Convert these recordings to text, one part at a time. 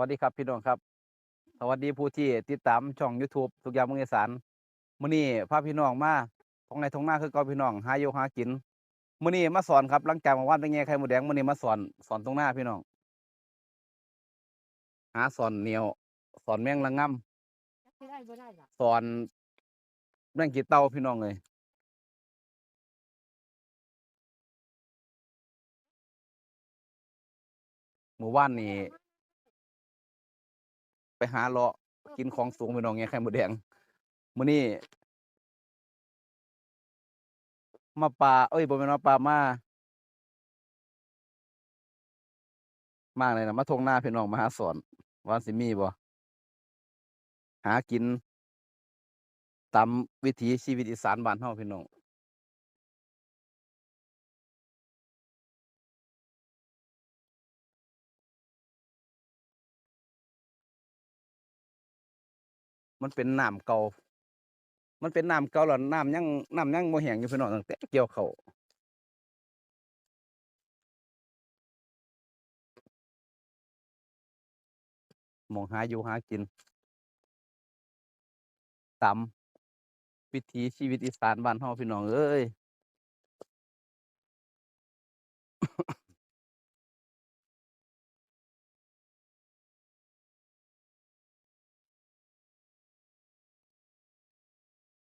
วัสดีครับพี่น้องครับ สวัสดีผู้ที่ติดตามช่อง YouTube ทุกอย่างเมืองสานมื้อนี้พาพี่น้องมาท้องในท้องหน้าคือก่าพี่น้องหาอยู่หากินมื้อนี้มาสอนครับหลังจากเมื่อวานเป็นไงไข่หมูแดงมื้อนี้มาสอนสอนตรงหน้าพี่น้อง หาสอนเหนียว สอนแมงละง่ํไม่ได้บ่ได้ล่ะสอนแมงกีเต่าพี่น้องเลยหมู่บ้านนี่ ไปหาเลาะกินของสูงพี่น้องไงไข่หมูแดงมื้อนี้มาปลาเอ้ยบ่แม่นมาปลามามาเลยนะมาทงหน้าพี่น้องมาหาสอนว่าสิมีบ่หากินตามวิถีชีวิตอีสานบ้านเฮาพี่น้อง มันเป็นน้ำเก่า มันเป็นน้ำเก่าแล้วน้ำยังน้ำยังโมแหงอยู่พี่น้องตั้งแต่เกี่ยวเขาหมองหาอยู่หากินตามวิถีชีวิตอีสานบ้านเฮาพี่น้องเอ้ย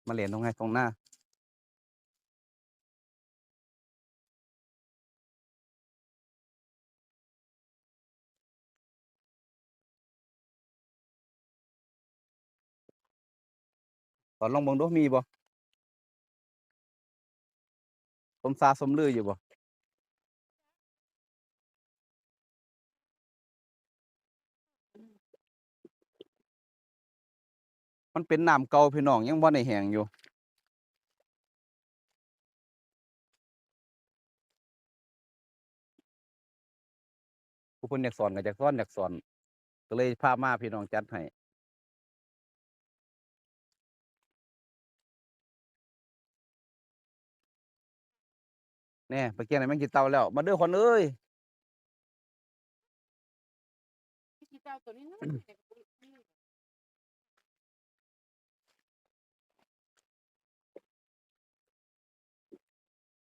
มาเหรียญตรงไหนตรงหน้า ตอนลองเบิ่งดูมีบ่สมซาสมลืออยู่บ่ มันเป็นน้ำเก่าพี่น้องยังบ่ได้แห้งอยู่ผู้เพิ่นอยากสอนก็อยากสอนอยากสอน ก็เลยพามาพี่น้องจัดให้แน่ไปเกี่ยงไหนแม่งกินเตาแล้ว มาเด้อคนเอ้ยพี่กีตาตัวนี้นะแต่ก็บ่นี่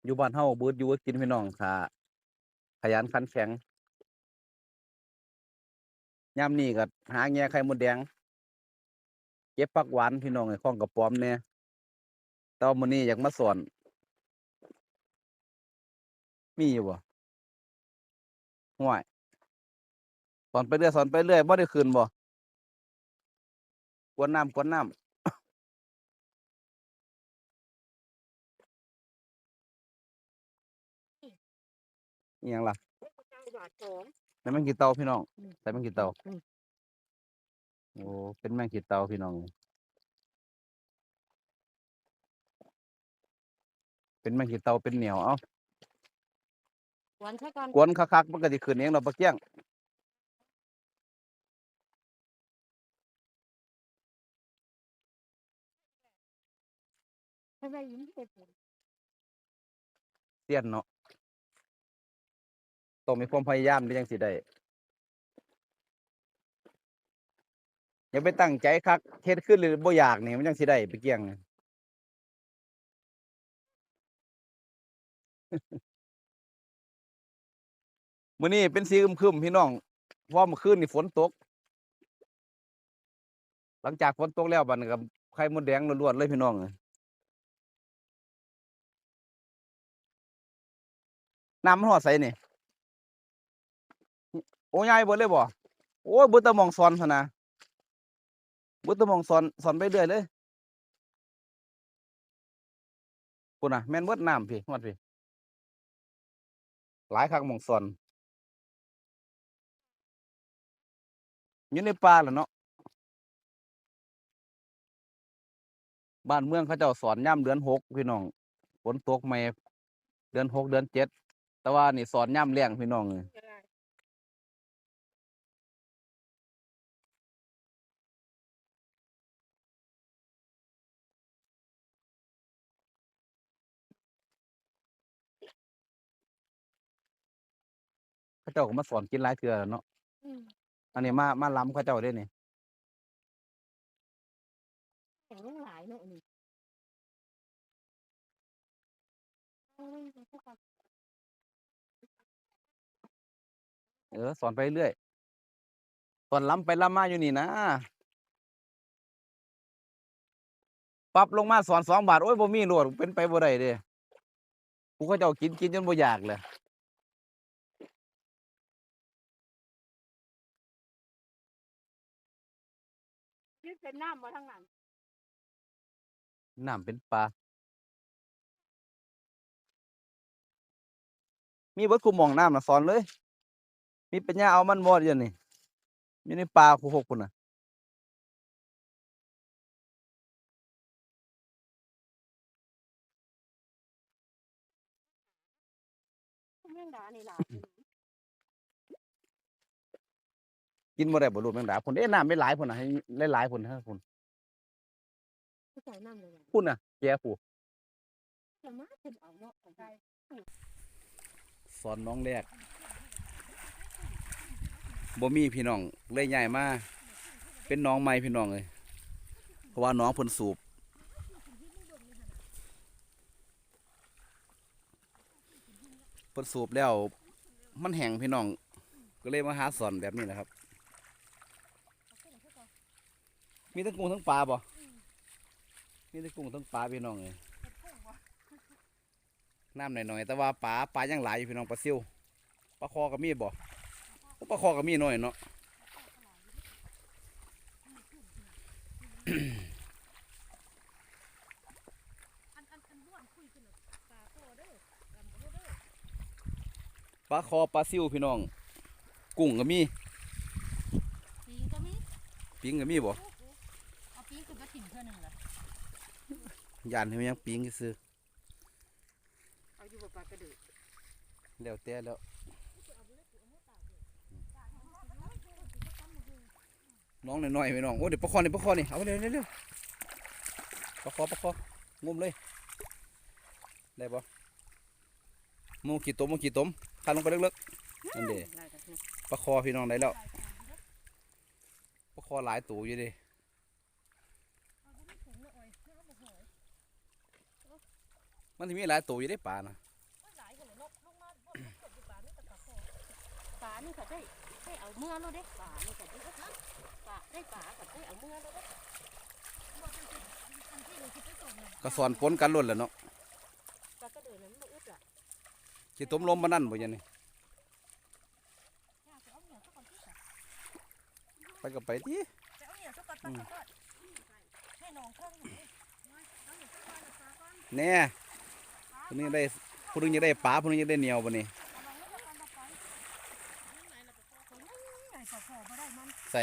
อยู่บ้านเฮาเบิดอยู่ก็กินพี่น้องค่ะ ขยันขันแข็งยามนี้ก็หาแง่ไข่มดแดง เก็บผักหวานพี่น้องไอ้ของกระป๋อมเนี่ยตว่ามื้อนี้อยากมาสอน มีอยู่บ่ห่วยสอนไปเรื่อยสอนไปเรื่อยบ่ได้คืนบ่กวนน้ำกวนน้ำ หยังล่ะบาทสอง ใส่แมงกีเตาพี่น้องอืมใส่แมงกีเตาอืม โอ้เป็นแมงกีเตาพี่น้อง เป็นแมงกีเตาเป็นเหนียวเอ้า หวานใช่กันกวนคักๆมันก็สิขึ้นเองเราปะเกี้ยงให้ได้ยิ้มเต็มเสียนเนาะ ต้องมีความพยายามที่จังสิได้อย่าไปตั้งใจคักเฮ็ดขึ้นหรือบ่อยากนี่มันจังสิได้ปเกี้ยงนี่มื้อนี้เป็นสีอึมครึมพี่น้องเพราะเมื่อคืนนี่ฝนตก หลังจากฝนตกแล้วบัดนี้ก็ไข่มดแดงล้วนๆเลยพี่น้องเอ้ยน้ำมันฮอดไสนี่ โอ้ยายเบิดเลยบ่โอ้ยบิดแต่หมองสอนซั่นนะบิดแต่หมองสอนสอนไปเรื่อยเลยพุ่นน่ะแม่นเบิดน้ำพี่ฮอดพี่หลายคักหมองสอนอยู่ในป่าแหละเนาะบ้านเมืองเขาเจ้าสอนย่ำเดือนหกพี่น้องฝนตกไม่เดือนหกเดือนเจ็ดแต่ว่านี่สอนย่ำแล้งพี่น้องเอ้ย เขาเจ้าก็มาสอนกินหลายเทื่อแล้วเนาะอืมอันนี้มามาล้ำเขาเจ้าเด้นี่แข็งหลายเนาะนี่โอ้ยพวกเราเออสอนไปเรื่อยสอนล้ำไปล้ำมาอยู่นี่นะปรับลงมาสอนสองบาทโอ้ยบ่มีโหลดเป็นไปบ่ได้เด้กูเขาเจ้ากินกินจนบ่อยากเลย เป็นน้ำมาทั้งนั้นน้ำเป็นปลา มีเบิดคุมมองน้ำนะสอนเลย มีปัญญาเอามันหมดอยู่นี่มีในปลาคูหกคนน่ะแม่งดานี่หลาย กินบ่ได้บ่รู้แมงดาพุ่นเอ้น้ำไม่หลายพุ่นน่ะให้หลายๆพุ่นฮะพุ่นผู้ใส่น้ำเลยพุ่นน่ะแก่ผู้จะมาเป็นเอาเนาะของใครสอนน้องแรกบ่มีพี่น้องเลยใหญ่มาเป็นน้องใหม่พี่น้องเลยเพราะว่าน้องเพิ่นสูบเพิ่นสูบแล้วมันแห้งพี่น้องก็เลยมาหาสอนแบบนี้แหละครับ มีทั้งกุ้งทั้งปลาบ่มีทั้งกุ้งทั้งปลาพี่น้องเลยน้ำหน่อยๆแต่ว่าปลาปลายังหลายอยู่พี่น้องปลาซิวปลาคอก็มีบ่โอ้ปลาคอก็มีหน่อยเนาะปลาคอปลาซิวพี่น้อง กุ้งก็มีปีก็มีปิงก็มีบ่ เอาปีคือก็ถิ่นเท่านึงละ ยานให้มันยังปิงซื้อเอาอยู่กับปลากระดือแล้วแต่แล้วน้องน้อยๆพี่น้องโอ้เดี๋ยวปลาคอนี่ปลาคอนี่เอาไปเร็วเร็วๆปลาคอปลาคองุมเลยได้บ่หมูกี่ต้มหมูกี่ต้มคันลงไปลึกๆนั่นเด้ลายกับเนี่ยปลาคอพี่น้องได้แล้วปลาคอหลายตัวอยู่เดิ มันจะมีหลายตัวอยู่ได้ปลานะปลานี่ก็ได้ได้เอาเมื่อแล้วเด้ปลานี่ก็ได้ปลาได้ปลาก็ได้เอาเมื่อแล้วเด้ก็สอนปนกันล้นแหล้วเนาะปลากระดือนั้นมันอึดอะสิต้มลมมานั่นบ่ยันนี่ไปก็ไปที่จะเอาเนี่ย สักก่อนสักก่อนให้น้องเครื่องหน่อยแน่คนนึงได้คนนึงได้ปลาคนนึงได้เหนียวบ่นี่ใหญ่กว่าพอบ่ได้มันใส่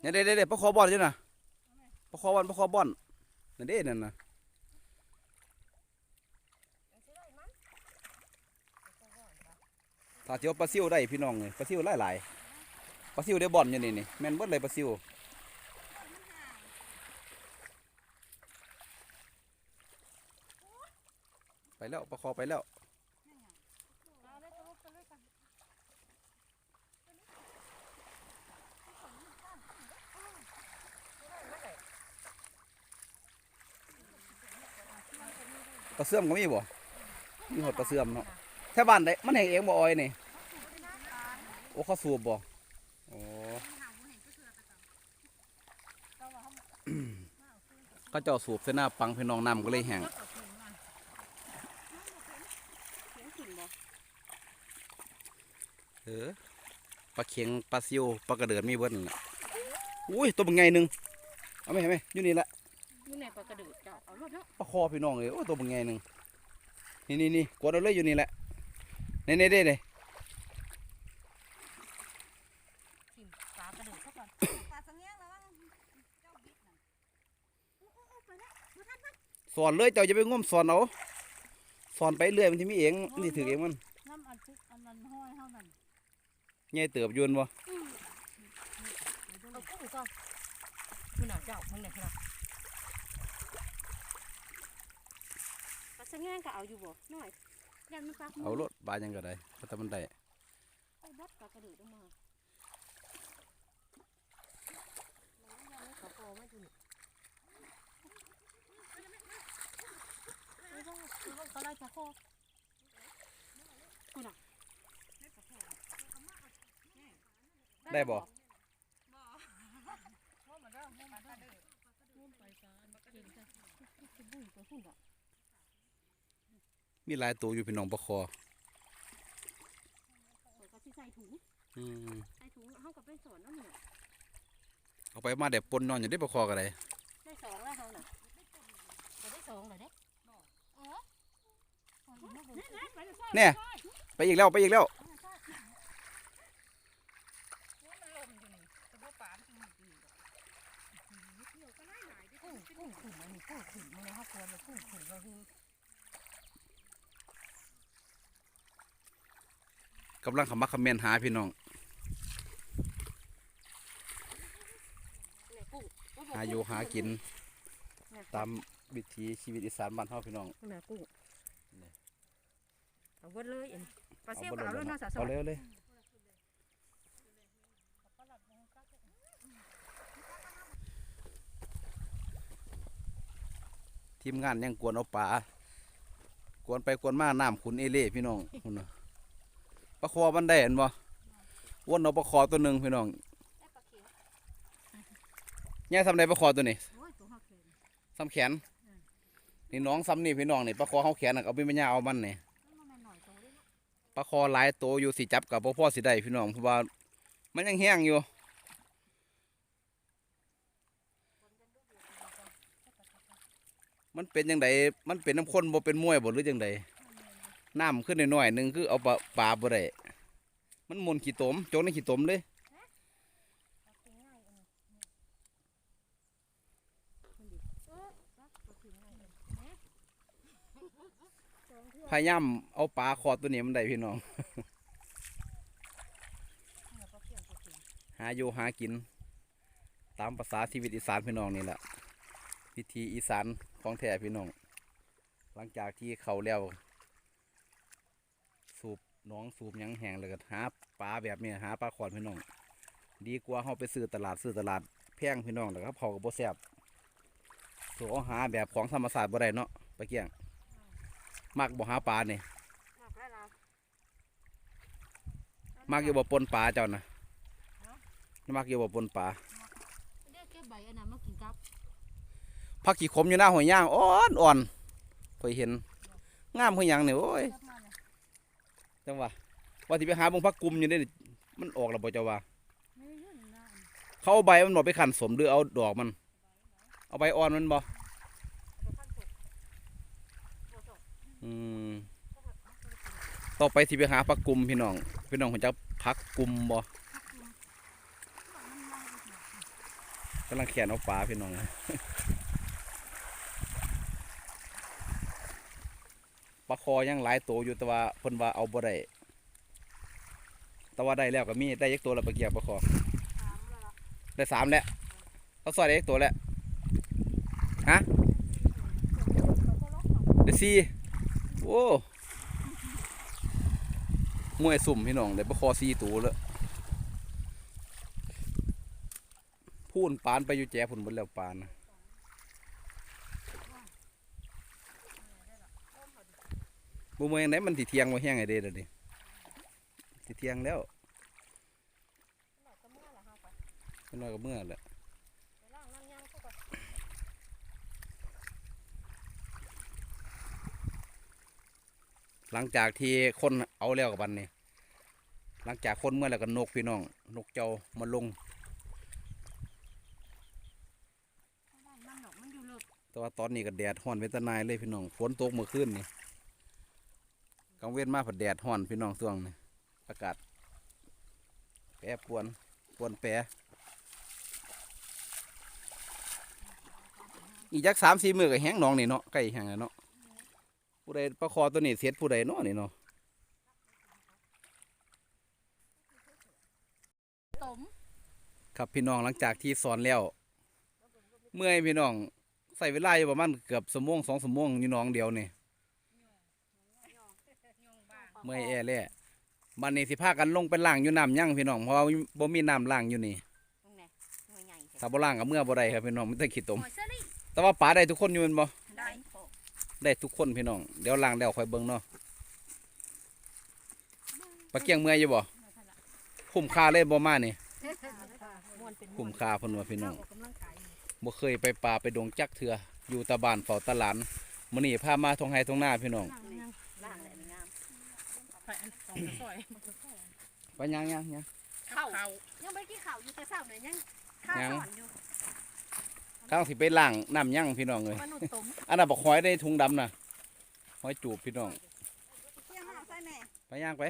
เนี่ยเด้เด้เด้ปลาคอบอนอยู่น่ะปลาคอบอนปลาคอบอนนั่นเด้นั่นนะ ถ้าเที่ยวปลาซิวได้พี่น้องเลยปลาซิวหลายๆปลาซิวได้บ่อนอยู่นี่นี่แมนเบิดเลยปลาซิวไปแล้วประคอไปแล้วปลาเสื่อมก็มีบ่มีหดปลาเสื่อมเนาะแถวบ้านได้มันแห้งเองบ่ออยนี่ โอ้เขาสูบบ่โอ้เขาเจ้าสูบเส้นหน้าปังพี่น้องน้ำก็เลยแห้งเสียงขึ้นบ่เออปลาเข็งปลาซิวปลากระเดือดมีเบิ้ลนล่ะอุ้ยตัวเป็นไงหนึ่งเอาไหมเอาไหมอยู่นี่แหละนี่แม่ปลากระดือเจ้าเอารถเนาะปลาคอพี่น้องเลยโอ้ยตัวเป็นไงหนึ่งนี่นี่นี่กดเอาเลยอยู่นี่แหละนี่นี่เด้เด้ถิ่มปลากระดือซะก่อน ปลาสังเงียงแล้วมั้งเจ้าบิ๊กน่ะ สอนเลยเจ้าจะไปง่มสอนเอาสอนไปเรื่อยมันที่มีเองมันที่ถือเองมันน้ำอันทุกอันนั้นห้อยเท่านั้นใหญ่เติบอยืนบ่เอากุ้งก่อนคุณน่ะเจ้ามึงเนี่ยนะปลาสะแงงก็เอาอยู่บ่น้อยยันมันปักมืเอารถบายังก็ได้ก็แต่มันได้ไปบดปลากระดูกออกมามันยังไม่ขอพอมาอยู่นี่ ไม่ต้องไม่ต้องเขาไล่ปลาคอคุณอะได้บ่มุ่นไปจ้าเก่งจ้ะจะบุ้ยไปหุ่นอะมีหลายตัวอยู่พี่น้องปลาคอเปิดก็สิใส่ถุงอืมใส่ถุงเฮากับไปสอนน้ำเนี่ยเอาไปมาเด็บปนนอนอยู่ได้ปลาคอก็ได้ได้สองแล้วเฮาน่ะจะได้สองเลยเด้เออ เนี่ยไปอีกแล้วไปอีกแล้วกุ้งกุ้งขุ่นอังขมันเรับควรเลยกุ้งขุ่นเราคือกำลังขมักเมนหาพี่น้องหาอยู่หากิน ตามวิถีชีวิตอีสานบ้านเฮาพี่น้อง เนี่ยกุ้งเอาเบิดเลยอันปลาเสี้ยวบ่ก็เอาเลยเนาะสะสเอามเลยเอาเลยทีมงานยังกวนเอาปลากวนไปกวนมาน้ำขุนเอเล่พี่น้องพุ่นน่ะปลาคอมันได้เห็นบ่วนเอาปลาคอตัวหนึ่งพี่น้องได้ปลาเข็งแง่ทำได้ปลาคอตัวนี้โอ้ยตัวหักเข็งซ้ำแขนนี่น้องซ้ำนี่พี่น้องนี่ปลาคอเขาแขนน่ะเอาไปไม่ยาเอามันนี่ ปลาคอหลายโตอยู่สิจับกับพ่พ่อสิได้พี่น้องเพราะว่า มันยังแห้งอยู่มันเป็นยังไงมันเป็นน้ำข้นบ่เป็นมวยบ่หรือยังไงน้ำขึ้นหน่อยหนึ่งคือเอาปลาปลาบ่ได้มันมนขี้ตมโจกในขี้ตมเลย ปลาเข็งง่ายอันนี้มันดิเออปลาเข็งง่ายอันนี้สองเทื่อ พยายามเอาปลาคอตัวนี้มันได้พี่น้อง หาอยู่หากิน ตามภาษาชีวิตอีสานพี่น้องนี่แหละวิธีอีสานของแท้พี่น้อง หลังจากที่เขาแล้ว สูบน้องสูบยังแห้งแล้วก็หาปลาแบบนี้หาปลาขอพี่น้อง ดีกว่าเขาไปซื้อตลาดซื้อตลาดแพงพี่น้องแล้วก็เผากับโบแซบสูเอาหาแบบของธรรมศาสตร์บ่ได้เนาะปลาเกี้ยง มักบ่หาปลาเนี่ยมากแล้วล่ะมักอยู่บ่ปนปลาเจ้านะมักอยู่บ่ปนปลาเดี๋ยวเก็บใบอันนั้นมากินกับผักขี้ขมอยู่หน้าหอยย่างอ่อนอ่อนเคยเห็นงามคือหยังเนี่ยโอ้ยเก็บมาเนี่ยจังหวะว่าที่ไปหาเบงพักกุมอยู่นี่มันออกแล้วบ่เจ้าว่าไม่ได้ยื่นหน้าอันเขาเอาใบมันบ่ไปขันสมหรือเอาดอกมัน เอาใบอ่อนมันบ่เอาไปขั้นสุกโอ้โห อืม ก็แบบเอาไปกิน ต่อไปที่ไปหาผักกุมพี่น้องพี่น้องคงจะพักกุมบ่กำลังแขนเอาปลาพี่น้องปลาคอยังหลายตัวอยู่แต่ว่าเพิ่นว่าเอาบ่ได้แต่ว่าได้แล้วก็มีได้ยักตัวแล้วปลาเกียกปลาคอได้สามแล้วเขาซอยได้อีกตัวแล้วฮะอกเอาได้สี่ โอ้มวยสุ่มพี่น้องได้ประคอสี่ตัวแล้วพูนปานไปอยู่แจพุ่นบนแล้วปานบ่เมือยังไงมันสิเทียงว่าแห้งไงเด้อเดี๋ยวนี้สิเทียงแล้วเมื่อละห้าไปเป็นน้อยก็เมื่อแหละ ไปล่างน้ำย่างเข้าไป หลังจากที่คนเอาแล้วกับบันนี่หลังจากคนเมื่อแล้วก็นกพี่น้อง นกเจ้ามาลงแต่ว่าตอนนี้ก็แดดห้อนเป็นตะนายเลยพี่น้องฝนตกเมื่อคืนนี่กลางเว้นมาผัดแดดห้อนพี่น้องช่วงนี้อากาศแปรปวนปวนแปรอีกจักสามสี่มือก็แห้งหนองนี่เนาะใกล้แห้งแล้วเนาะ ผู้ใดประคอตัวนี้เสียดผู้ใดเนาะนี่เนาะตมครับพี่น้องหลังจากที่สอนแล้ว เมื่อยพี่น้องใส่เวลาอยู่ประมาณเกือบสมงสองสมงอยู่หน้องเดียวนี่เมื่อยแอ่แล่บันนี้สิพากันลงไปล้างอยู่น้ำยั่งพี่น้องเพราะว่าบ่มีน้ำล้างอยู่นี่ตรงไหนหน่วยใหญ่ถ้าบ่ล้างกับเมื่อบ่ได้ครับพี่น้องมันต้องขี้ตมหน่วยเซรี่แต่ว่าปลาได้ทุกคนอยู่แม่นบ่ ได้ได้ทุกคนพี่น้อง เดี๋ยวล้างแล้วค่อยเบิ่งเนาะปลาเกียงเมื่อยอยู่บ่คุ้มค่าเลยบ่มานี่มวนเป็นคุ้มค่าเพิ่นว่าพี่น้องออกกำลังกายบ่เคยไปป่าไปดงจักเถืออยู่แตะบ้านเฝ้าตะหลานมื้อนี้พามาทงไห้ทงหน้าพี่น้องล่างแหละงามไปอันสองซอยไปยังยังยังเข้ายังไม่กี่เข่าอยู่แต่เศร้าเลยยังข้าวยังสอนอยู่ ข้างสิไปล้างน้ำยังพี่น้องเอ้ยมนุษย์ตมอันน่ะบักหอยในถุงดำน่ะหอยจูบพี่น้องเที่ยงห้าใส่แม่ไปย่างไป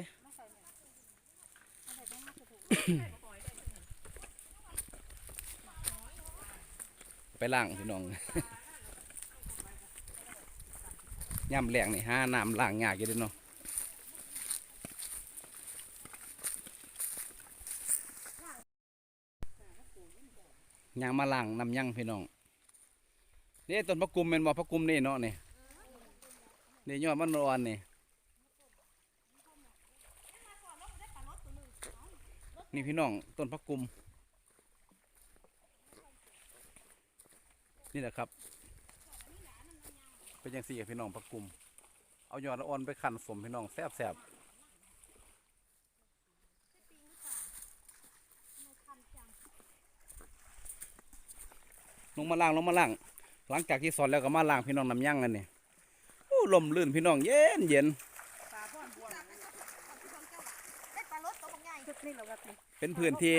ไปล้างพี่น้องย่ำแรงนี่ห้าน้ำล้างยากอยู่เด้อเนาะ ยางมาล้างน้ำยั่งพี่น้องนี่ต้นพระกุมเป็นบ่พระกุมนี่เนาะนี่นี่ยอดมันอ่อนนี่นี่พี่น้องต้นพระกุม นี่แหละครับ เป็นยังสี่พี่น้องพระกุม เอายอดอ่อนไปขันสมพี่น้องแซ่บแซ่บ ลงมาล่างลงมาล่าง หลังจากที่สอนแล้วก็มาล่างพี่น้องน้ำยั่งกันนี่โอ้ลมลื่นพี่น้องเย็นเย็นเป็นพื้นที่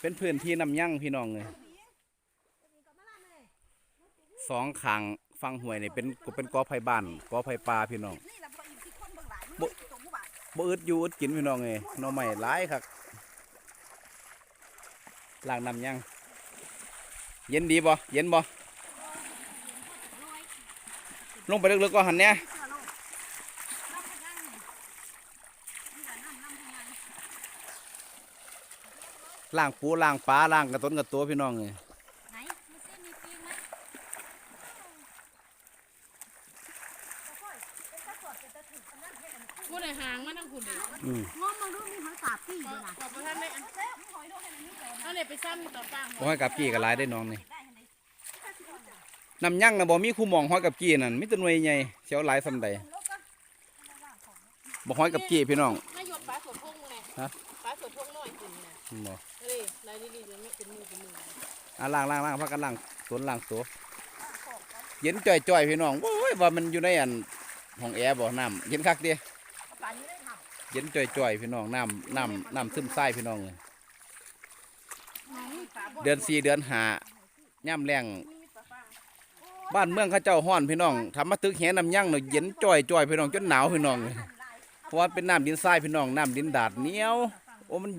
เป็นพื้นที่น้ำยั่งพี่น้องเลยสองขางฟังห่วยนี่เป็นเป็นกอไผ่บ้านกอไผ่ปลาพี่น้องเบิ่งหลยบ่อึดอยู่อึดกินพี่น้องเลยน่อไม้หลายครับล้างน้ำยั่ง เย็นดีบ่เย็นบ่ลงไปลึกๆก็หันเนี่ยเสื้อโลกน้ำพยังนี่นี่แหละน้ำน้ำพยังล้างปูล้างปลาล้างกระต้นกระตัวพี่น้องเลยไหนไม่ใช่มีปีไหมกูในหางมันทั้งคุณดิอืมงอมมาดูมีหอยสาบปีอยู่นะ ขอบท่านไม่อันท่านเลยไปซ้ำอยู่ต่อฟังบ่ให้กับกี้ก็หลายได้น้องนี่น้ำยั่งนะบ่มีคู่หมองห้อยกับกี้นั่นมีแตัวหน่วยใหญ่เสียวหลายสำใดบ่ห้อยกับกี้พี่น้องนายกปลาสวนพงไงฮะปลาสวนพงน้อยขึ้นนะบ่เฮ้ยนายดีๆจะไม่เป็นมือเป็นมืออะล้างล้างล้างพักกันล้างสวนล้างตัวเย็นจ่อยๆพี่น้องโอ้ยว่ามันอยู่ในอันห้องแอร์บ่น้ำเย็นคักเด้ปลานี้ได้ทเย็นจ่อยๆพี่น้องน้ำน้ำน้ำซึมใส่พี่น้องเลย เดือนสี่เดือนหาย่ำแรงบ้านเมืองเขาเจ้าฮ้อนพี่น้องทำมาตึกแหน้ำยั่งเนาะเย็นจ่อยๆพี่น้องจนหนาวพี่น้องเพราะว่าเป็นน้ำดินทรายพี่น้องน้ำดินดาดเหนียวโอ้มัน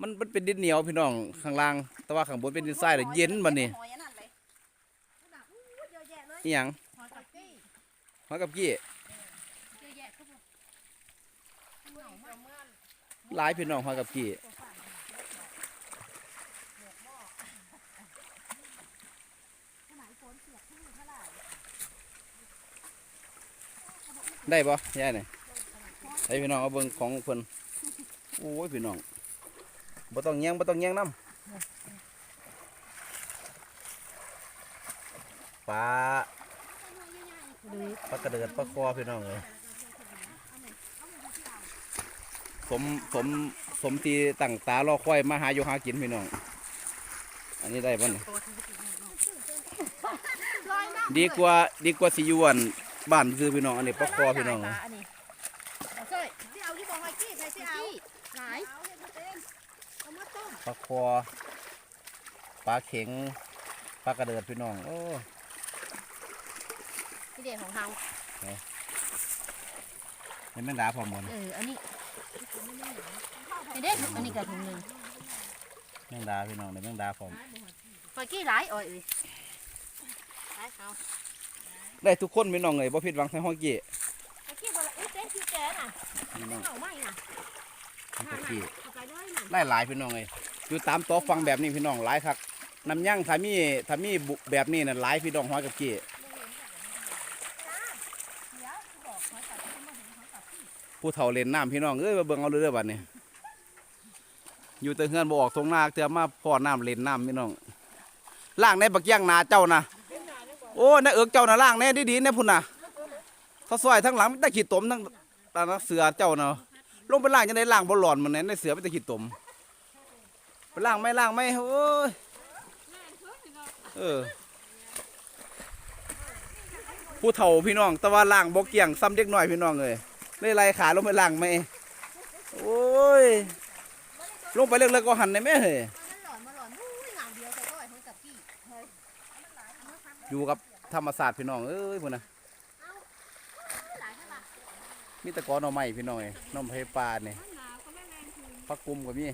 มันมันเป็นดินเหนียวพี่น้องข้างล่าง แต่ว่าข้างบนเป็นดินทรายเลยเย็นบัดนี้หอยอันนั้นเลยน่อีหยังหอยกับกับกี้หลายพี่น้องฮอยกับกี้ ได้ปะยายนี่ไอพี่น้องเอาเบิ่งของเพิ่นโอ้ยพี่น้องบ่ต้องแยงบ่ต้องแยงน้ำปลาปลากระเดิดปลาคอพี่น้องเลยสมสมสมที่ตั้งตารอคอยมาหาอยู่หากินพี่น้อง อันนี้ได้ป่ะนี่ดีกว่าดีกว่าสิอยู่อัน บ้านคือพี่น้องอันนี้ปลาคอพี่น้องเลยอันนี้ใช่ที่เอาที่บอกหอยกี้ใส่ที่เอาปี้หลายเอาเนี่ยเต็มเอามาต้มปลาคอปลาเข็งปลากระเดิดพี่น้องโอ้ที่เด็ดของเราเห็นแมงดาพร้อมหมดเอออันนี้เด็ดอันนี้กับถุงหนึ่งแมงดาพี่น้องเห็นแมงดาพร้อมหอยกี้หลายอ่อยเอ้ยหลายเขา ได้ทุกคนพี่น้องเลยบ่ผิดหวังใส่ห้องกี้หอยกี้บละอุ้ยเจ๊ที่แกน่ะพี่น้องเหงาไหมน่ะห้องกี้เอาไปเลยน่ะได้หลายพี่น้องเลยอยู่ตามโต๊ะฟังแบบนี้พี่น้องหลายคักน้ำยั่งถ้ามีถ้ามีบุแบบนี้น่ะหลายพี่น้องห้อยกับกี้ผู้เฒ่าเล่นน้ำพี่น้องเอ้ยมาเบิ่งเอาเรื่อยๆบัดนี้อยู่แต่เฮือนบ่ออกทงนาเตือมาพ่อน้ำเล่นน้ำพี่น้องล่างในบักย่างนาเจ้านะ โอ้ในเอิกเจ้าน่ะล่างแน่ดีๆแน่พุ่นน่ะเขาซอยทั้งหลังมีแต่ขี้ตมทั้งตานักเสือเจ้าเน่ะลงไปล่างจังได๋ล่างบ่หลอนมันแน่ในเสือไมีแต่ขี้ตมไปล่างไม่ล่างไม่โอ้ยเออผู้เฒ่าพี่น้อง แต่ว่าล่างบ่เกี่ยงซ้ำเด็กน้อยพี่น้องเอ้ยเลยไล่ขาลงไปล่างไหม่โอ้ยลงไปเล็กๆก็หันในแม่เฮ้ย มันหลอนมาหลอนอุ้ยหลังเดียวแต่ก็ไอ้คนกับพี่ อยู่กับธรรมศาสตร์พี่น้องเอ้ยพุ่นนะมีแตะกอนหน่อไม้พี่น้องเอ้ยหน้องไผ่ปลาเนี่ยพักกุมก็มี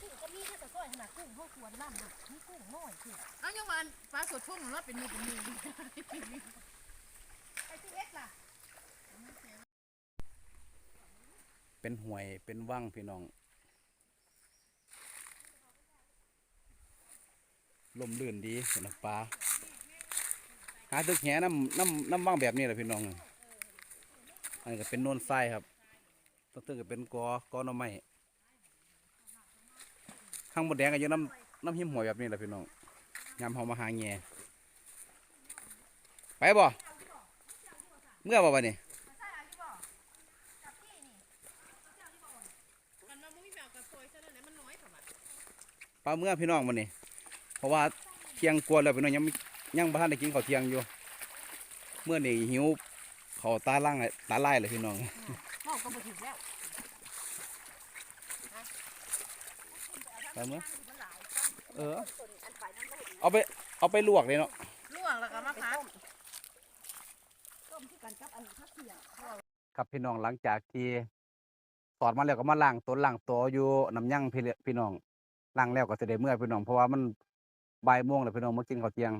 กุ้งก็มีแค่แต่ก้อยขนาดกุ้งห้องครัวน้ำน่ะมีกุ้งน้อยคือเอ้ายังวันปลาสดช่วงนั้นว่าเป็นมือเป็นมือไอ้ที่เอ็ดล่ะเป็นห่วยเป็นว่างพี่น้องลมลื่นดีสำหรับปลา หาตึกแหน้ำน้ำน้ำว่างแบบนี้แหละพี่น้องอันนี้ก็เป็นโนนทรายครับต้นตึกก็เป็นกอกอน่อไม้ข้างบนแดงก็ยู่น้ำน้ำหิมหวยแบบนี้แหละพี่น้องยามเฮามาหาแง่ไปบ่เมื่อบ่บัดนี้มันนี้ปลาเมื่อพี่น้องมันนี่เพราะว่าเที่ยงกวนแล้วพี่น้องยังไม่ ยังบ่ทันได้กินข้าวเที่ยงอยู่ เมื่อนี่หิวข้าวตาล่างเลยตาไล่เลยพี่น้องมองก็มาถึงแล้วปลาเมื่อเออ เอาไป เอาไปลวกเลยเนาะ ลวกแล้วก็มาพัดต้มที่กันกับอันพักเสียครับพี่น้องหลังจากที่สอนมาแล้วก็มาล้างต้นล้างตัวอยู่น้ำยั่งพี่เลพี่น้องล้างแล้วก็จะได้เมื่อพี่น้องเพราะว่ามันบ่ายโมงแล้วพี่น้องมากินข้าวเที่ยง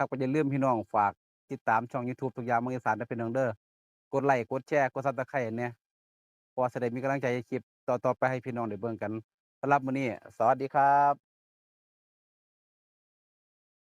ครับก็จะเลืมพี่น้องฝากติดตามช่อง YouTube ทุกอย่างเมืองอีสานได้เป็นน้องเด้อกดไลค์กดแชร์กดซับสไครต์เนี่ยพอแสดงมีกำลังใจให้คลิปต่อๆไปให้พี่น้องได้เบิ่งกันสำหรับมื้อนี้ สวัสดีครับ